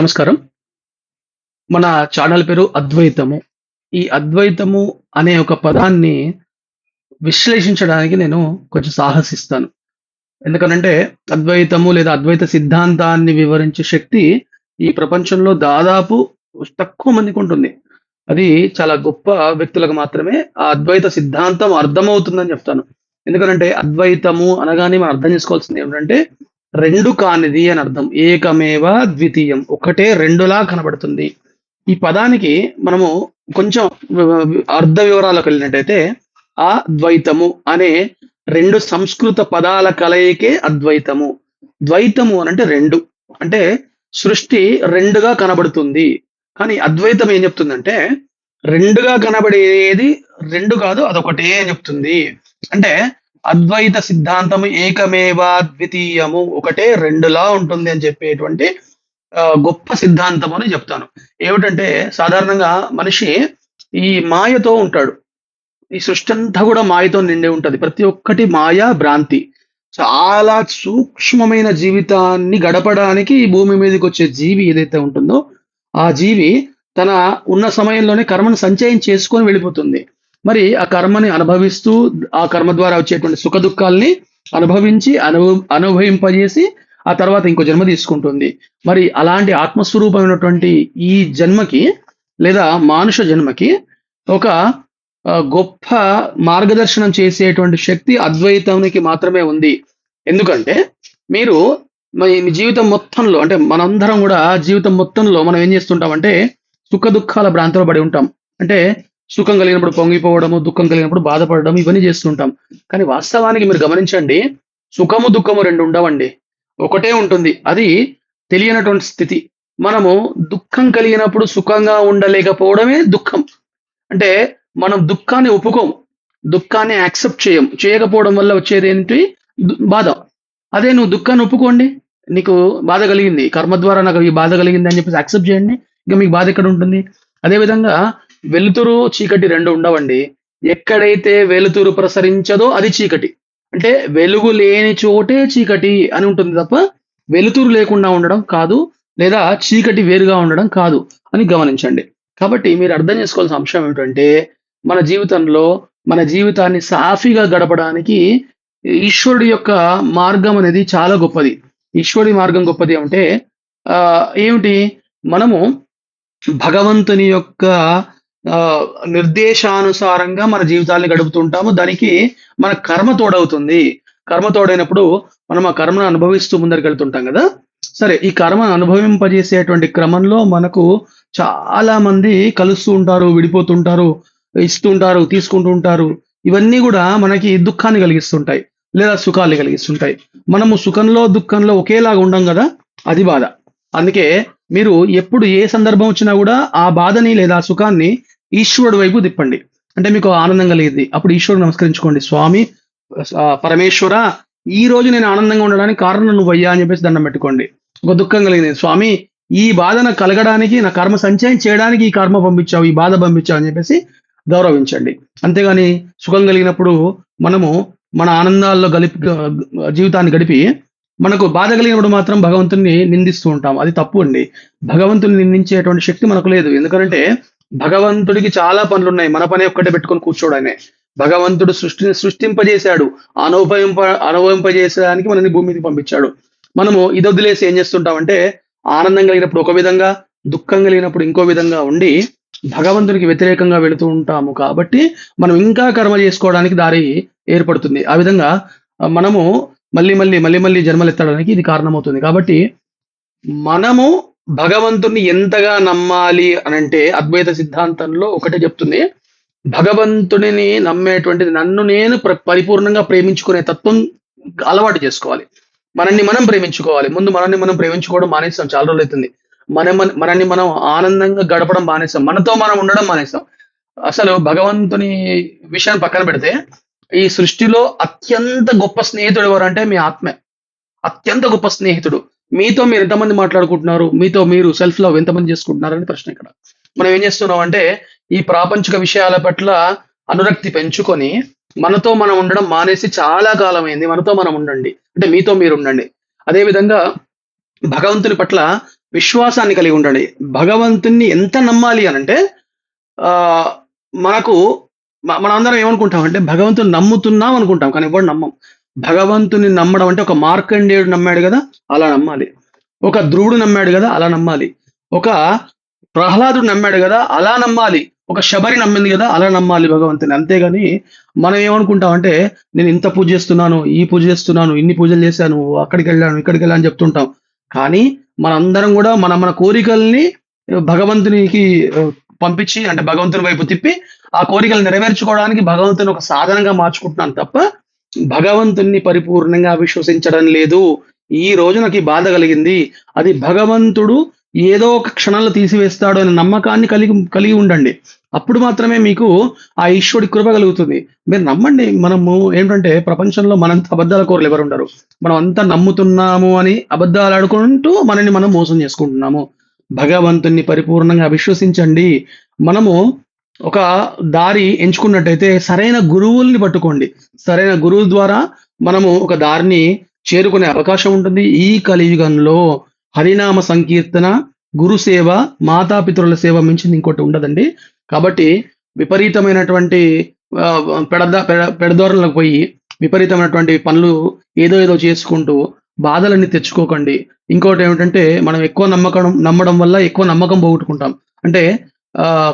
నమస్కారం. మన ఛానల్ పేరు అద్వైతము. ఈ అద్వైతము అనే ఒక పదాన్ని విశ్లేషించడానికి నేను కొంచెం సాహసిస్తాను. ఎందుకనంటే అద్వైతము లేదా అద్వైత సిద్ధాంతాన్ని వివరించే శక్తి ఈ ప్రపంచంలో దాదాపు తక్కువ మందికి ఉంటుంది. అది చాలా గొప్ప వ్యక్తులకు మాత్రమే ఆ అద్వైత సిద్ధాంతం అర్థమవుతుందని చెప్తాను. ఎందుకనంటే అద్వైతము అనగానే మనం అర్థం చేసుకోవాల్సింది ఏమిటంటే రెండు కానిది అని అర్థం. ఏకమేవ ద్వితీయం. ఒకటే రెండులా కనబడుతుంది. ఈ పదానికి మనము కొంచెం అర్థ వివరాలకు వెళ్ళినట్టయితే ఆ ద్వైతము అనే రెండు సంస్కృత పదాల కలయికే అద్వైతము. ద్వైతము అని అంటే రెండు. అంటే సృష్టి రెండుగా కనబడుతుంది. కానీ అద్వైతం ఏం చెప్తుందంటే రెండుగా కనబడేది రెండు కాదు అదొకటే అని చెప్తుంది. అంటే అద్వైత సిద్ధాంతము ఏకమేవా ద్వితీయము? ఒకటే రెండులా ఉంటుంది అని చెప్పేటువంటి ఆ, గొప్ప సిద్ధాంతం అని చెప్తాను. ఏమిటంటే సాధారణంగా మనిషి ఈ మాయతో ఉంటాడు. ఈ సృష్టి అంతా కూడా మాయతో నిండి ఉంటది. ప్రతి ఒక్కటి మాయ భ్రాంతి. చాలా సూక్ష్మమైన జీవితాన్ని గడపడానికి ఈ భూమి మీదకి వచ్చే జీవి ఏదైతే ఉంటుందో ఆ జీవి తన ఉన్న సమయంలోనే కర్మను సంచయం చేసుకొని వెళ్ళిపోతుంది. మరి ఆ కర్మని అనుభవిస్తూ ఆ కర్మ ద్వారా వచ్చేటువంటి సుఖ దుఃఖాల్ని అనుభవించి అనుభవ అనుభవింపజేసి ఆ తర్వాత ఇంకో జన్మ తీసుకుంటుంది. మరి అలాంటి ఆత్మస్వరూపమైనటువంటి ఈ జన్మకి లేదా మానుష జన్మకి ఒక గొప్ప మార్గదర్శనం చేసేటువంటి శక్తి అద్వైతానికి మాత్రమే ఉంది. ఎందుకంటే మీరు మీ జీవితం మొత్తంలో అంటే మనందరం కూడా జీవితం మొత్తంలో మనం ఏం చేస్తుంటామంటే సుఖ దుఃఖాల భ్రాంతిలో పడి ఉంటాం. అంటే సుఖం కలిగినప్పుడు పొంగిపోవడము దుఃఖం కలిగినప్పుడు బాధపడడం ఇవన్నీ చేస్తుంటాం. కానీ వాస్తవానికి మీరు గమనించండి సుఖము దుఃఖము రెండు ఉండవండి. ఒకటే ఉంటుంది. అది తెలియనటువంటి స్థితి. మనము దుఃఖం కలిగినప్పుడు సుఖంగా ఉండలేకపోవడమే దుఃఖం. అంటే మనం దుఃఖాన్ని ఒప్పుకోము. దుఃఖాన్ని యాక్సెప్ట్ చేయం చేయకపోవడం వల్ల వచ్చేది ఏంటి? బాధ. అదే నువ్వు దుఃఖాన్ని ఒప్పుకోండి. నీకు బాధ కలిగింది. కర్మ ద్వారా నాకు ఈ బాధ కలిగింది అని చెప్పేసి యాక్సెప్ట్ చేయండి. ఇంకా మీకు బాధ ఎక్కడ ఉంటుంది? అదేవిధంగా వెలుతురు చీకటి రెండు ఉండవండి. ఎక్కడైతే వెలుతురు ప్రసరించదో అది చీకటి. అంటే వెలుగు లేని చోటే చీకటి అని ఉంటుంది తప్ప వెలుతురు లేకుండా ఉండడం కాదు లేదా చీకటి వేరుగా ఉండడం కాదు అని గమనించండి. కాబట్టి మీరు అర్థం చేసుకోవాల్సిన అంశం ఏమిటంటే మన జీవితంలో మన జీవితాన్ని సాఫీగా గడపడానికి ఈశ్వరుడి యొక్క మార్గం అనేది చాలా గొప్పది. ఈశ్వరుడి మార్గం గొప్పది అంటే ఏమిటి? మనము భగవంతుని యొక్క నిర్దేశానుసారంగా మన జీవితాన్ని గడుపుతుంటాము. దానికి మన కర్మ తోడవుతుంది. కర్మ తోడైనప్పుడు మనం ఆ కర్మను అనుభవిస్తూ ముందరికి వెళ్తుంటాం కదా. సరే ఈ కర్మను అనుభవింపజేసేటువంటి క్రమంలో మనకు చాలా మంది కలుస్తూ ఉంటారు విడిపోతుంటారు ఇస్తుంటారు తీసుకుంటూ ఉంటారు ఇవన్నీ కూడా మనకి దుఃఖాన్ని కలిగిస్తుంటాయి లేదా సుఖాన్ని కలిగిస్తుంటాయి. మనము సుఖంలో దుఃఖంలో ఒకేలాగా ఉండం కదా అది బాధ. అందుకే మీరు ఎప్పుడు ఏ సందర్భం వచ్చినా కూడా ఆ బాధని లేదా సుఖాన్ని ఈశ్వరుడు వైపు తిప్పండి. అంటే మీకు ఆనందం కలిగింది అప్పుడు ఈశ్వరుడు నమస్కరించుకోండి. స్వామి పరమేశ్వర ఈ రోజు నేను ఆనందంగా ఉండడానికి కారణం నువ్వు అయ్యా అని చెప్పేసి దండం పెట్టుకోండి. ఒక దుఃఖం కలిగింది. స్వామి ఈ బాధ నాకు కలగడానికి నా కర్మ సంచయం చేయడానికి ఈ కర్మ పంపించావు ఈ బాధ పంపించావు అని చెప్పేసి గౌరవించండి. అంతేగాని సుఖం కలిగినప్పుడు మనము మన ఆనందాల్లో గలిపి జీవితాన్ని గడిపి మనకు బాధ కలిగినప్పుడు మాత్రం భగవంతుని నిందిస్తూ ఉంటాం. అది తప్పు అండి. భగవంతుని నిందించేటువంటి శక్తి మనకు లేదు. ఎందుకంటే భగవంతుడికి చాలా పనులు ఉన్నాయి మన పని ఒక్కటే పెట్టుకొని కూర్చోడనే భగవంతుడు సృష్టి సృష్టింపజేశాడు. అనుభవింప అనుభవింపజేసడానికి మనని భూమి మీదకి పంపించాడు. మనము ఇది వదిలేసి ఏం చేస్తుంటామంటే ఆనందం కలిగినప్పుడు ఒక విధంగా దుఃఖం కలిగినప్పుడు ఇంకో విధంగా ఉండి భగవంతునికి వ్యతిరేకంగా వెళుతూ ఉంటాము కాబట్టి మనం ఇంకా కర్మ చేసుకోవడానికి దారి ఏర్పడుతుంది. ఆ విధంగా మనము మళ్ళీ మళ్ళీ మళ్ళీ మళ్ళీ జన్మలు ఎత్తడానికి ఇది కారణమవుతుంది. కాబట్టి మనము భగవంతుని ఎంతగా నమ్మాలి అని అంటే అద్వైత సిద్ధాంతంలో ఒకటే చెప్తుంది. భగవంతుడిని నమ్మేటువంటిది నన్ను నేను ప్ర- పరిపూర్ణంగా ప్రేమించుకునే తత్వం అలవాటు చేసుకోవాలి. మనల్ని మనం ప్రేమించుకోవాలి. ముందు మనల్ని మనం ప్రేమించుకోవడం మానేస్తాం. చాలా రోజులు అవుతుంది. మన మన- మనల్ని మనం ఆనందంగా గడపడం మానేస్తాం. మనతో మనం ఉండడం మానేస్తాం. అసలు భగవంతుని విషయాన్ని పక్కన పెడితే ఈ సృష్టిలో అత్యంత గొప్ప స్నేహితుడు ఎవరంటే మీ ఆత్మే. అత్యంత గొప్ప స్నేహితుడు. మీతో మీరు ఎంతమంది మాట్లాడుకుంటున్నారు? మీతో మీరు సెల్ఫ్ లవ్ ఎంతమంది చేసుకుంటున్నారు అని ప్రశ్న ఇక్కడ. మనం ఏం చేస్తున్నాం అంటే ఈ ప్రాపంచిక విషయాల పట్ల అనురక్తి పెంచుకొని మనతో మనం ఉండడం మానేసి చాలా కాలం అయింది మనతో మనం ఉండండి. అంటే మీతో మీరు ఉండండి. అదే విధంగా భగవంతుని పట్ల విశ్వాసాన్ని కలిగి ఉండండి. భగవంతుణ్ణి ఎంత నమ్మాలి అని అంటే ఆ, మనకు మనందరం ఏమనుకుంటాం అంటే భగవంతుని నమ్ముతున్నాం అనుకుంటాం కానీ ఎవరు నమ్మం. భగవంతుని నమ్మడం అంటే ఒక మార్కండేయుడు నమ్మాడు కదా అలా నమ్మాలి. ఒక ధ్రువుడు నమ్మాడు కదా అలా నమ్మాలి. ఒక ప్రహ్లాదుడు నమ్మాడు కదా అలా నమ్మాలి. ఒక శబరి నమ్మింది కదా అలా నమ్మాలి భగవంతుని. అంతేగాని మనం ఏమనుకుంటాం అంటే నేను ఇంత పూజ చేస్తున్నాను ఈ పూజ చేస్తున్నాను ఇన్ని పూజలు చేశాను అక్కడికి వెళ్ళాను ఇక్కడికి వెళ్ళాను చెప్తుంటాం. కానీ మనందరం కూడా మన మన కోరికల్ని భగవంతునికి పంపించి అంటే భగవంతుని వైపు తిప్పి ఆ కోరికలు నెరవేర్చుకోవడానికి భగవంతుని ఒక సాధనంగా మార్చుకుంటున్నాను తప్ప భగవంతుణ్ణి పరిపూర్ణంగా విశ్వసించడం లేదు. ఈ రోజు నాకు బాధ కలిగింది. అది భగవంతుడు ఏదో ఒక క్షణంలో తీసివేస్తాడు అనే నమ్మకాన్ని కలిగి కలిగి ఉండండి. అప్పుడు మాత్రమే మీకు ఆ ఈశ్వరుడి కృప కలుగుతుంది. మీరు నమ్మండి మనము ఏంటంటే ప్రపంచంలో మనంత అబద్ధాల కోరలు ఎవరు ఉండరు. మనం అంతా నమ్ముతున్నాము అని అబద్ధాలు ఆడుకుంటూ మనల్ని మనం మోసం చేసుకుంటున్నాము. భగవంతుణ్ణి పరిపూర్ణంగా విశ్వసించండి. మనము ఒక దారి ఎంచుకున్నట్టయితే సరైన గురువుల్ని పట్టుకోండి. సరైన గురువు ద్వారా మనము ఒక దారిని చేరుకునే అవకాశం ఉంటుంది. ఈ కలియుగంలో హరినామ సంకీర్తన గురు సేవ మాతాపితరుల సేవ మించింది ఇంకోటి ఉండదండి. కాబట్టి విపరీతమైనటువంటి పెడద పెడ- పోయి విపరీతమైనటువంటి పనులు ఏదో ఏదో చేసుకుంటూ బాధలన్నీ తెచ్చుకోకండి. ఇంకోటి ఏమిటంటే మనం ఎక్కువ నమ్మకం నమ్మడం వల్ల ఎక్కువ నమ్మకం పోగొట్టుకుంటాం. అంటే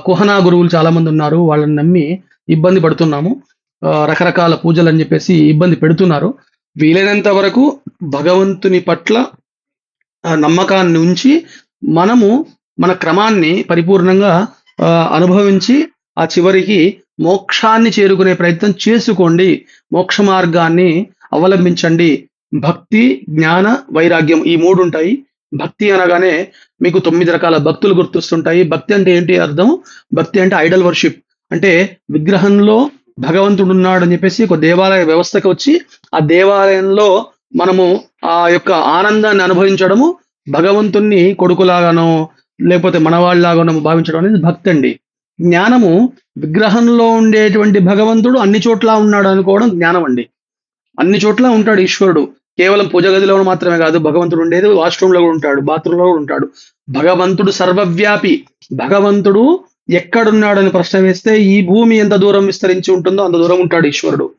కుహనా గురువులు చాలామంది ఉన్నారు. వాళ్ళని నమ్మి ఇబ్బంది పడుతున్నాము. రకరకాల పూజలు అని చెప్పేసి ఇబ్బంది పెడుతున్నారు. వీలైనంత వరకు భగవంతుని పట్ల నమ్మకాన్ని ఉంచి మనము మన క్రమాన్ని పరిపూర్ణంగా అనుభవించి ఆ చివరికి మోక్షాన్ని చేరుకునే ప్రయత్నం చేసుకోండి. మోక్ష మార్గాన్ని అవలంబించండి. భక్తి జ్ఞాన వైరాగ్యం ఈ మూడు ఉంటాయి. భక్తి అనగానే మీకు తొమ్మిది రకాల భక్తులు గుర్తొస్తుంటాయి. భక్తి అంటే ఏంటి అర్థం? భక్తి అంటే ఐడల్ వర్షిప్. అంటే విగ్రహంలో భగవంతుడు ఉన్నాడు అని చెప్పేసి ఒక దేవాలయ వ్యవస్థకు వచ్చి ఆ దేవాలయంలో మనము ఆ యొక్క ఆనందాన్ని అనుభవించడము భగవంతుణ్ణి కొడుకులాగానో లేకపోతే మనవాళ్ళలాగానో భావించడం అనేది భక్తి అండి. జ్ఞానము విగ్రహంలో ఉండేటువంటి భగవంతుడు అన్ని చోట్ల ఉన్నాడు అనుకోవడం జ్ఞానం అండి. అన్ని చోట్ల ఉంటాడు ఈశ్వరుడు. కేవలం పూజ గదిలో మాత్రమే కాదు భగవంతుడు ఉండేది వాష్రూమ్లో కూడా ఉంటాడు బాత్రూమ్లో కూడా ఉంటాడు. భగవంతుడు సర్వవ్యాపి. భగవంతుడు ఎక్కడున్నాడని ప్రశ్న వేస్తే ఈ భూమి ఎంత దూరం విస్తరించి ఉంటుందో అంత దూరం ఉంటాడు ఈశ్వరుడు.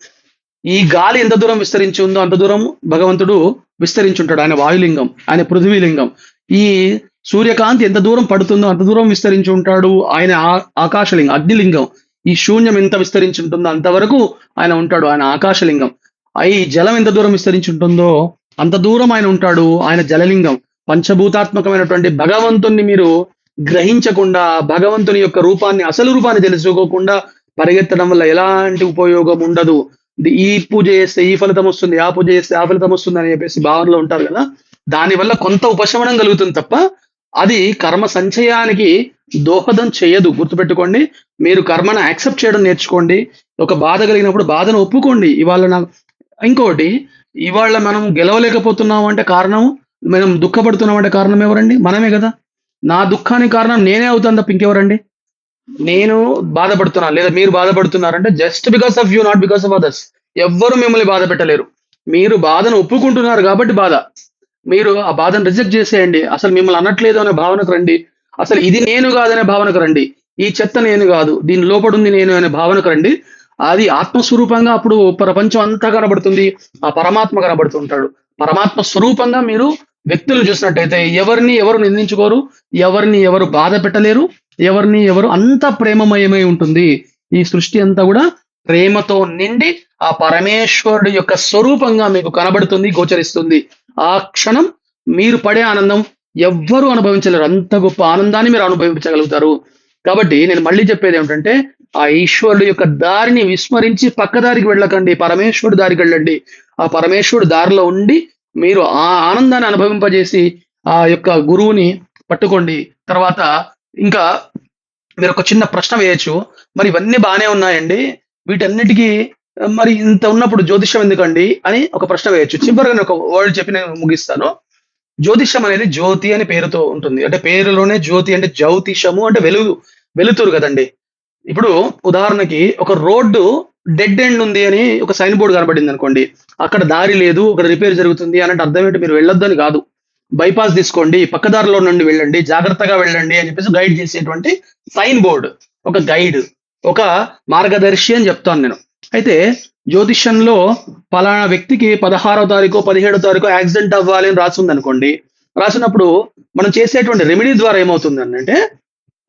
ఈ గాలి ఎంత దూరం విస్తరించి ఉందో అంత దూరం భగవంతుడు విస్తరించి ఉంటాడు ఆయన వాయులింగం ఆయన పృథ్వీలింగం. ఈ సూర్యకాంతి ఎంత దూరం పడుతుందో అంత దూరం విస్తరించి ఉంటాడు ఆయన ఆ- ఆకాశలింగం అగ్నిలింగం. ఈ శూన్యం ఎంత విస్తరించి ఉంటుందో అంతవరకు ఆయన ఉంటాడు ఆయన ఆకాశలింగం. ఈ జలం ఎంత దూరం విస్తరించి ఉంటుందో అంత దూరం ఆయన ఉంటాడు ఆయన జలలింగం. పంచభూతాత్మకమైనటువంటి భగవంతుణ్ణి మీరు గ్రహించకుండా భగవంతుని యొక్క రూపాన్ని అసలు రూపాన్ని తెలుసుకోకుండా పరిగెత్తడం వల్ల ఎలాంటి ఉపయోగం ఉండదు. ఈ పూజ చేస్తే ఈ ఫలితం వస్తుంది ఆ పూజ చేస్తే ఆ ఫలితం వస్తుంది అని చెప్పేసి భావనలో ఉంటారు కదా. దానివల్ల కొంత ఉపశమనం కలుగుతుంది తప్ప అది కర్మ సంచయానికి దోహదం చేయదు. గుర్తుపెట్టుకోండి మీరు కర్మను యాక్సెప్ట్ చేయడం నేర్చుకోండి. ఒక బాధ కలిగినప్పుడు బాధను ఒప్పుకోండి. ఇవాళ నాకు ఇంకోటి ఇవాళ మనం గెలవలేకపోతున్నాం అంటే కారణం మనం దుఃఖపడుతున్నాం అంటే కారణం ఎవరండి? మనమే కదా. నా దుఃఖానికి కారణం నేనే అవుతాను తప్ప ఇంకెవరండి? నేను బాధపడుతున్నాను లేదా మీరు బాధపడుతున్నారంటే just because of you not because of others ఎవ్వరు మిమ్మల్ని బాధ పెట్టలేరు. మీరు బాధను ఒప్పుకుంటున్నారు కాబట్టి బాధ. మీరు ఆ బాధను రిజెక్ట్ చేసేయండి. అసలు మిమ్మల్ని అనట్లేదు అనే భావనకు రండి. అసలు ఇది నేను కాదనే భావనకు రండి. ఈ చెత్త నేను కాదు. దీని లోపడుంది నేను అనే భావనకు రండి. అది ఆత్మస్వరూపంగా అప్పుడు ప్రపంచం అంతా కనబడుతుంది. ఆ పరమాత్మ కనబడుతుంటాడు. పరమాత్మ స్వరూపంగా మీరు వ్యక్తులు చూసినట్టయితే ఎవరిని ఎవరు నిందించుకోరు? ఎవరిని ఎవరు బాధ పెట్టలేరు? ఎవరిని ఎవరు అంత ప్రేమమయమై ఉంటుంది. ఈ సృష్టి అంతా కూడా ప్రేమతో నిండి ఆ పరమేశ్వరుడు యొక్క స్వరూపంగా మీకు కనబడుతుంది గోచరిస్తుంది. ఆ క్షణం మీరు పడే ఆనందం ఎవ్వరూ అనుభవించలేరు. అంత గొప్ప ఆనందాన్ని మీరు అనుభవించగలుగుతారు. కాబట్టి నేను మళ్ళీ చెప్పేది ఏమిటంటే ఆ ఈశ్వరుడు యొక్క దారిని విస్మరించి పక్క దారికి వెళ్ళకండి పరమేశ్వరుడు దారికి వెళ్ళండి. ఆ పరమేశ్వరుడు దారిలో ఉండి మీరు ఆ ఆనందాన్ని అనుభవింపజేసి ఆ యొక్క గురువుని పట్టుకోండి. తర్వాత ఇంకా మీరు ఒక చిన్న ప్రశ్న వేయచ్చు. మరి ఇవన్నీ బాగానే ఉన్నాయండి. వీటన్నిటికీ మరి ఇంత ఉన్నప్పుడు జ్యోతిష్యం ఎందుకండి అని ఒక ప్రశ్న వేయచ్చు. చివరిగా నేను ఒక వర్డ్ చెప్పి నేను ముగిస్తాను. జ్యోతిష్యం అనేది జ్యోతి అనే పేరుతో ఉంటుంది. అంటే పేరులోనే జ్యోతి అంటే జ్యోతిషము అంటే వెలుగు వెలుతురు కదండి. ఇప్పుడు ఉదాహరణకి ఒక రోడ్డు డెడ్ ఎండ్ ఉంది అని ఒక సైన్ బోర్డు కనబడింది అనుకోండి. అక్కడ దారి లేదు అక్కడ రిపేర్ జరుగుతుంది అన్నట్టు అర్థం ఏంటి? మీరు వెళ్ళొద్దని కాదు. బైపాస్ తీసుకోండి పక్కదారిలో నుండి వెళ్ళండి జాగ్రత్తగా వెళ్ళండి అని చెప్పేసి గైడ్ చేసేటువంటి సైన్ బోర్డు ఒక గైడ్ ఒక మార్గదర్శి అని చెప్తాను నేను. అయితే జ్యోతిష్యంలో పలానా వ్యక్తికి పదహారో తారీఖు పదిహేడో తారీఖు యాక్సిడెంట్ అవ్వాలి అని రాసింది అనుకోండి రాసినప్పుడు మనం చేసేటువంటి రెమెడీ ద్వారా ఏమవుతుంది అంటే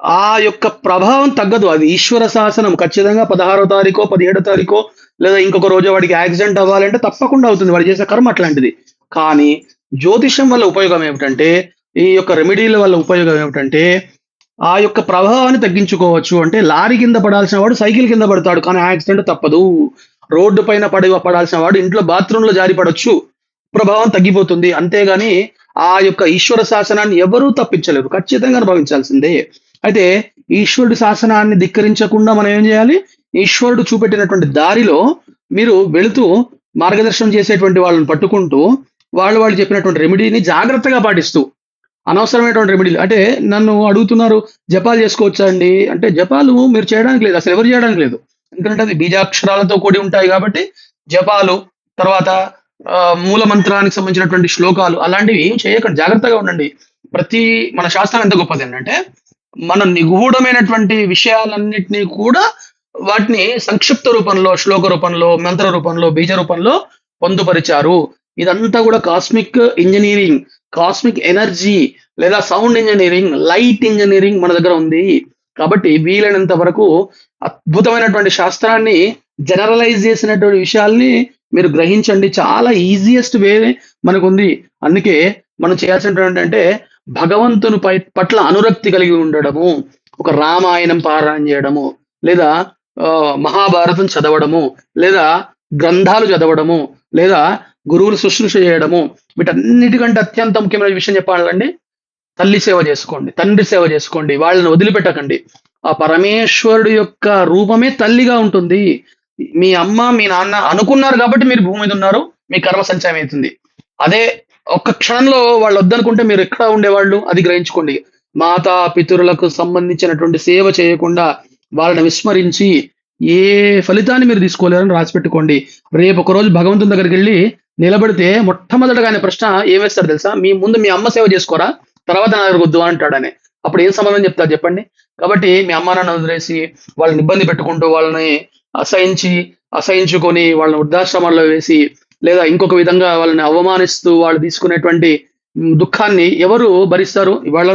ఆ యొక్క ప్రభావం తగ్గదు. అది ఈశ్వర శాసనం ఖచ్చితంగా పదహారో తారీఖో పదిహేడో తారీఖో లేదా ఇంకొక రోజు వాడికి యాక్సిడెంట్ అవ్వాలంటే తప్పకుండా అవుతుంది. వాడు చేసే కర్మ అట్లాంటిది. కానీ జ్యోతిషం వల్ల ఉపయోగం ఏమిటంటే ఈ యొక్క రెమెడీల వల్ల ఉపయోగం ఏమిటంటే ఆ యొక్క ప్రభావాన్ని తగ్గించుకోవచ్చు. అంటే లారీ కింద పడాల్సిన వాడు సైకిల్ కింద పడతాడు. కానీ యాక్సిడెంట్ తప్పదు. రోడ్డు పైన పడి పడాల్సిన వాడు ఇంట్లో బాత్రూంలో జారి పడవచ్చు ప్రభావం తగ్గిపోతుంది. అంతేగాని ఆ యొక్క ఈశ్వర శాసనాన్ని ఎవరూ తప్పించలేరు. ఖచ్చితంగా అనుభవించాల్సిందే. అయితే ఈశ్వరుడి శాసనాన్ని ధిక్కరించకుండా మనం ఏం చేయాలి? ఈశ్వరుడు చూపెట్టినటువంటి దారిలో మీరు వెళుతూ మార్గదర్శనం చేసేటువంటి వాళ్ళని పట్టుకుంటూ వాళ్ళు వాళ్ళు చెప్పినటువంటి రెమెడీని జాగ్రత్తగా పాటిస్తూ అనవసరమైనటువంటి రెమెడీలు అంటే నన్ను అడుగుతున్నారు జపాలు చేసుకోవచ్చా అండి? అంటే జపాలు మీరు చేయడానికి లేదు అసలు ఎవరు చేయడానికి లేదు. ఎందుకంటే అది బీజాక్షరాలతో కూడి ఉంటాయి కాబట్టి జపాలు తర్వాత మూల మంత్రానికి సంబంధించినటువంటి శ్లోకాలు అలాంటివి ఏం చేయకండి. జాగ్రత్తగా ఉండండి. ప్రతి మన శాస్త్రం ఎంత గొప్పది ఏంటంటే మన నిగూఢమైనటువంటి విషయాలన్నిటినీ కూడా వాటిని సంక్షిప్త రూపంలో శ్లోక రూపంలో మంత్ర రూపంలో బీజ రూపంలో పొందుపరిచారు. ఇదంతా కూడా కాస్మిక్ ఇంజనీరింగ్ కాస్మిక్ ఎనర్జీ లేదా సౌండ్ ఇంజనీరింగ్ లైట్ ఇంజనీరింగ్ మన దగ్గర ఉంది. కాబట్టి వీలైనంత వరకు అద్భుతమైనటువంటి శాస్త్రాన్ని జనరలైజ్ చేసినటువంటి విషయాల్ని మీరు గ్రహించండి. చాలా ఈజియెస్ట్ వే మనకు ఉంది అందుకే మనం చేయాల్సినటువంటి అంటే భగవంతుని పై పట్ల అనురక్తి కలిగి ఉండడము ఒక రామాయణం పారాయణ చేయడము లేదా మహాభారతం చదవడము లేదా గ్రంథాలు చదవడము లేదా గురువులు శుశ్రూష చేయడము వీటన్నిటికంటే అత్యంత ముఖ్యమైన విషయం చెప్పాలండి తల్లి సేవ చేసుకోండి తండ్రి సేవ చేసుకోండి వాళ్ళని వదిలిపెట్టకండి. ఆ పరమేశ్వరుడు యొక్క రూపమే తల్లిగా ఉంటుంది. మీ అమ్మ మీ నాన్న అనుకున్నారు కాబట్టి మీరు భూమి మీద ఉన్నారు మీ కర్మ సంచయం అవుతుంది అదే ఒక్క క్షణంలో వాళ్ళు వద్దనుకుంటే మీరు ఎక్కడ ఉండేవాళ్ళు? అది గ్రహించుకోండి. మాతా పితరులకు సంబంధించినటువంటి సేవ చేయకుండా వాళ్ళని విస్మరించి ఏ ఫలితాన్ని మీరు తీసుకోలేరని రాసి పెట్టుకోండి రేపు ఒక రోజు భగవంతుని దగ్గరికి వెళ్ళి నిలబడితే మొట్టమొదటగా ఆయన ప్రశ్న ఏమేస్తారు తెలుసా? మీ ముందు మీ అమ్మ సేవ చేసుకోరా? తర్వాత నా దగ్గరకు వద్దు అంటాడని. అప్పుడు ఏం సమాధానం చెప్తారు చెప్పండి? కాబట్టి మీ అమ్మ నాన్న వదిలేసి వాళ్ళని ఇబ్బంది పెట్టుకుంటూ వాళ్ళని అసహించి అసహించుకొని వాళ్ళని వృద్ధాశ్రమాల్లో వేసి లేదా ఇంకొక విధంగా వాళ్ళని అవమానిస్తూ వాళ్ళు తీసుకునేటువంటి దుఃఖాన్ని ఎవరు భరిస్తారు? ఇవాళ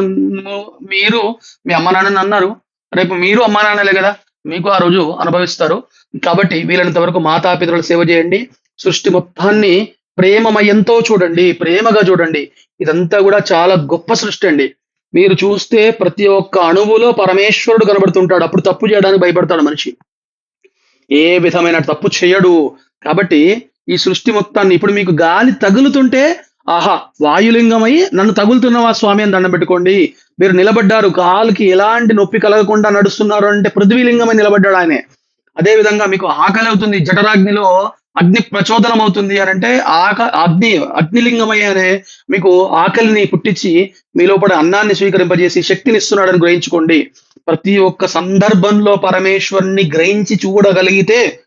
మీరు మీ అమ్మ నాన్నని అన్నారు. రేపు మీరు అమ్మా నాన్నలే కదా మీకు ఆ రోజు అనుభవిస్తారు. కాబట్టి వీలైనంత వరకు మాతాపితరులు సేవ చేయండి. సృష్టి మొత్తాన్ని ప్రేమమయంతో చూడండి ప్రేమగా చూడండి. ఇదంతా కూడా చాలా గొప్ప సృష్టి అండి. మీరు చూస్తే ప్రతి ఒక్క అణువులో పరమేశ్వరుడు కనబడుతుంటాడు. అప్పుడు తప్పు చేయడానికి భయపడతాడు మనిషి. ఏ విధమైన తప్పు చేయడు. కాబట్టి ఈ సృష్టి మొత్తాన్ని ఇప్పుడు మీకు గాలి తగులుతుంటే ఆహా వాయులింగమై నన్ను తగులుతున్నవా స్వామి అని దండం పెట్టుకోండి. మీరు నిలబడ్డారు కాలుకి ఎలాంటి నొప్పి కలగకుండా నడుస్తున్నారు అంటే పృథ్వీలింగమై నిలబడ్డాడు ఆయనే. అదే విధంగా మీకు ఆకలి అవుతుంది జఠరాగ్నిలో అగ్ని ప్రచోదనం అవుతుంది అని అంటే ఆక అగ్ని అగ్నిలింగమై అనే మీకు ఆకలిని పుట్టించి మీ లోపల అన్నాన్ని స్వీకరింపజేసి శక్తిని ఇస్తున్నాడని గ్రహించుకోండి. ప్రతి ఒక్క సందర్భంలో పరమేశ్వరుణ్ణి గ్రహించి చూడగలిగితే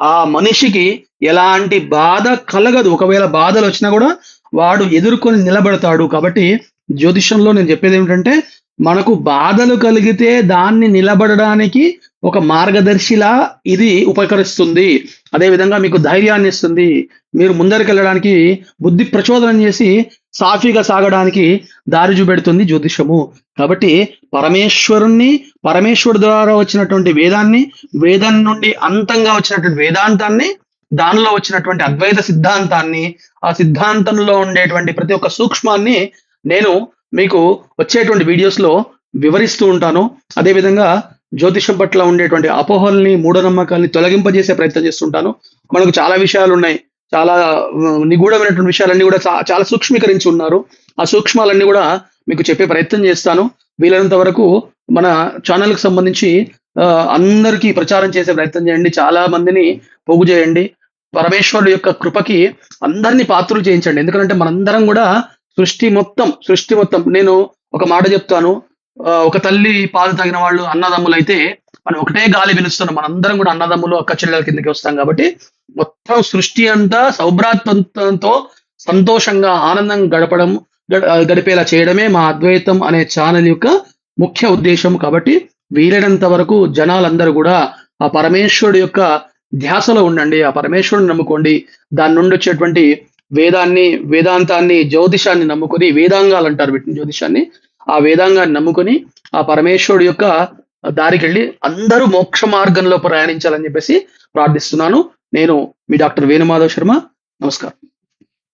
ఆ మనిషికి ఎలాంటి బాధ కలగదు. ఒకవేళ బాధలు వచ్చినా కూడా వాడు ఎదుర్కొని నిలబడతాడు. కాబట్టి జ్యోతిషంలో నేను చెప్పేది ఏమిటంటే మనకు బాధలు కలిగితే దాన్ని నిలబడడానికి ఒక మార్గదర్శిలా ఇది ఉపకరిస్తుంది. అదే విధంగా మీకు ధైర్యాన్ని ఇస్తుంది. మీరు ముందరికి వెళ్ళడానికి బుద్ధి ప్రచోదనం చేసి సాఫీగా సాగడానికి దారి చూపెడుతుంది జ్యోతిషము కాబట్టి పరమేశ్వరుణ్ణి పరమేశ్వరుడు ద్వారా వచ్చినటువంటి వేదాన్ని వేదం నుండి అంతంగా వచ్చినటువంటి వేదాంతాన్ని దానిలో వచ్చినటువంటి అద్వైత సిద్ధాంతాన్ని ఆ సిద్ధాంతంలో ఉండేటువంటి ప్రతి ఒక్క సూక్ష్మాన్ని నేను మీకు వచ్చేటువంటి వీడియోస్లో వివరిస్తూ ఉంటాను. అదేవిధంగా జ్యోతిషం పట్ల ఉండేటువంటి అపోహల్ని మూఢనమ్మకాల్ని తొలగింపజేసే ప్రయత్నం చేస్తుంటాను. మనకు చాలా విషయాలు ఉన్నాయి. చాలా నిగూఢమైనటువంటి విషయాలన్నీ కూడా చా- చాలా సూక్ష్మీకరించి ఉన్నారు. ఆ సూక్ష్మాలన్నీ కూడా మీకు చెప్పే ప్రయత్నం చేస్తాను. వీలైనంత వరకు మన ఛానల్కి సంబంధించి అందరికీ ప్రచారం చేసే ప్రయత్నం చేయండి. చాలా మందిని పోగు చేయండి. పరమేశ్వరుడు యొక్క కృపకి అందరినీ పాత్రలు చేయించండి. ఎందుకంటే మనందరం కూడా సృష్టి మొత్తం సృష్టి మొత్తం. నేను ఒక మాట చెప్తాను. ఆ, ఒక తల్లి పాలు తాగిన వాళ్ళు అన్నదమ్ములైతే మనం ఒకటే గాలి పిలుస్తున్నాం. మనందరం కూడా అన్నదమ్ములు అక్క చెల్లెల కిందకి వస్తాం కాబట్టి మొత్తం సృష్టి అంతా సౌభ్రాత్వంతో సంతోషంగా ఆనందంగా గడపడం గడ- గడిపేలా చేయడమే మా అద్వైతం అనే ఛానల్ యొక్క ముఖ్య ఉద్దేశం. కాబట్టి వీలైనంత వరకు జనాలందరూ కూడా ఆ పరమేశ్వరుడు యొక్క ధ్యాసలో ఉండండి ఆ పరమేశ్వరుని నమ్ముకోండి. దాని నుండి వచ్చేటువంటి వేదాన్ని వేదాంతాన్ని జ్యోతిషాన్ని నమ్ముకొని వేదాంగాలు అంటారు వీటిని జ్యోతిషాన్ని ఆ వేదాంగాన్ని నమ్ముకొని ఆ పరమేశ్వరుడు యొక్క దారికి వెళ్ళి అందరూ మోక్ష మార్గంలో ప్రయాణించాలని చెప్పేసి ప్రార్థిస్తున్నాను. నేను మీ డాక్టర్ వేణుమాధవ్ శర్మ. నమస్కారం.